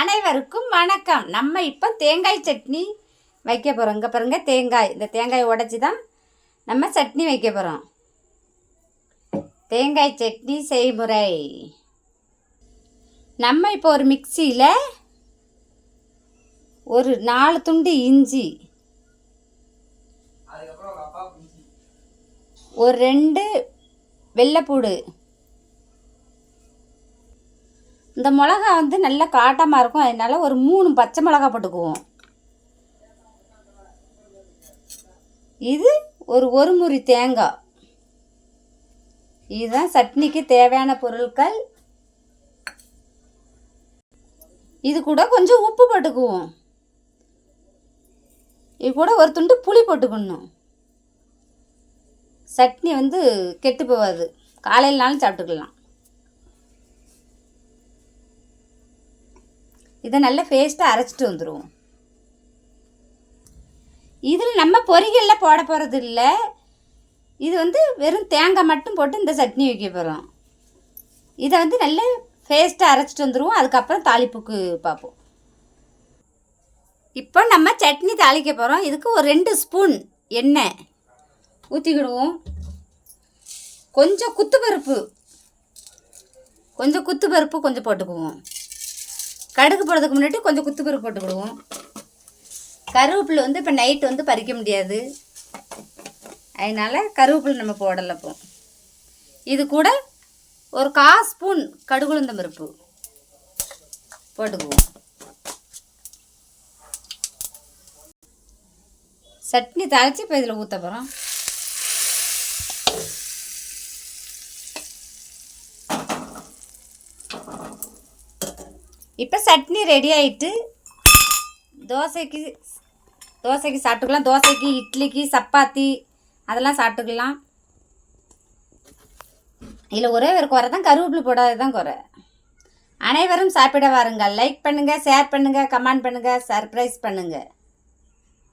அனைவருக்கும் வணக்கம். நம்ம இப்போ தேங்காய் சட்னி வைக்க போகிறோம் இங்கே பாருங்க தேங்காய். இந்த தேங்காய் உடச்சி தான் நம்ம சட்னி வைக்க போகிறோம் தேங்காய் சட்னி செய்முறை. நம்ம இப்போ ஒரு மிக்சியில் ஒரு நாலு துண்டு இஞ்சி ஒரு ரெண்டு வெள்ளைப்பூடு இந்த மிளகா வந்து நல்லா காட்டமாக இருக்கும். அதனால் ஒரு மூணு பச்சை மிளகா போட்டுக்குவோம். இது ஒரு ஒரு முறி தேங்காய். இதுதான் சட்னிக்கு தேவையான பொருட்கள். இது கூட கொஞ்சம் உப்பு போட்டுக்குவோம். இது கூட ஒரு துண்டு புளி போட்டுக்கணும். சட்னி வந்து கெட்டு போகாது. காலையிலனாலும் சாப்பிட்டுக்கலாம். இதை நல்லா பேஸ்ட்டாக அரைச்சிட்டு வந்துடுவோம் இதில் நம்ம பொரிகளில் போட போகிறது இல்லை. இது வந்து வெறும் தேங்காய் மட்டும் போட்டு இந்த சட்னி வைக்க போகிறோம் இதை வந்து நல்ல பேஸ்ட்டாக அரைச்சிட்டு வந்துடுவோம் அதுக்கப்புறம் தாளிப்புக்கு பார்ப்போம். இப்போ நம்ம சட்னி தாளிக்க போகிறோம் இதுக்கு ஒரு ரெண்டு ஸ்பூன் எண்ணெய் ஊற்றிக்கிடுவோம் கொஞ்சம் குத்து பருப்பு கொஞ்சம் குத்து பருப்பு கொஞ்சம் போட்டுக்குவோம். கடுகு போடுறதுக்கு முன்னாடி கொஞ்சம் குத்துக்குரு போட்டுக்கிடுவோம் கருவேப்பிலை வந்து இப்போ நைட்டு வந்து பறிக்க முடியாது. அதனால் கருவேப்பிலை நம்ம போடலை இப்போ. இது கூட ஒரு கா ஸ்பூன் கடுகுளுந்தம் பருப்பு போட்டுக்குவோம். சட்னி தாளித்து இப்போ இதில் ஊற்ற போகிறோம் இப்போ சட்னி ரெடி ஆகிட்டு தோசைக்கு தோசைக்கு சாப்பிட்டுக்கலாம். தோசைக்கு இட்லிக்கு சப்பாத்தி அதெல்லாம் சாப்பிட்டுக்கலாம். இதில் ஒரே ஒரு குறை தான். கருவேப்பிலை போடாது தான் குறை. அனைவரும் சாப்பிட வாருங்கள். லைக் பண்ணுங்கள் ஷேர் பண்ணுங்கள் கமெண்ட் பண்ணுங்கள் சர்ப்ரைஸ் பண்ணுங்கள்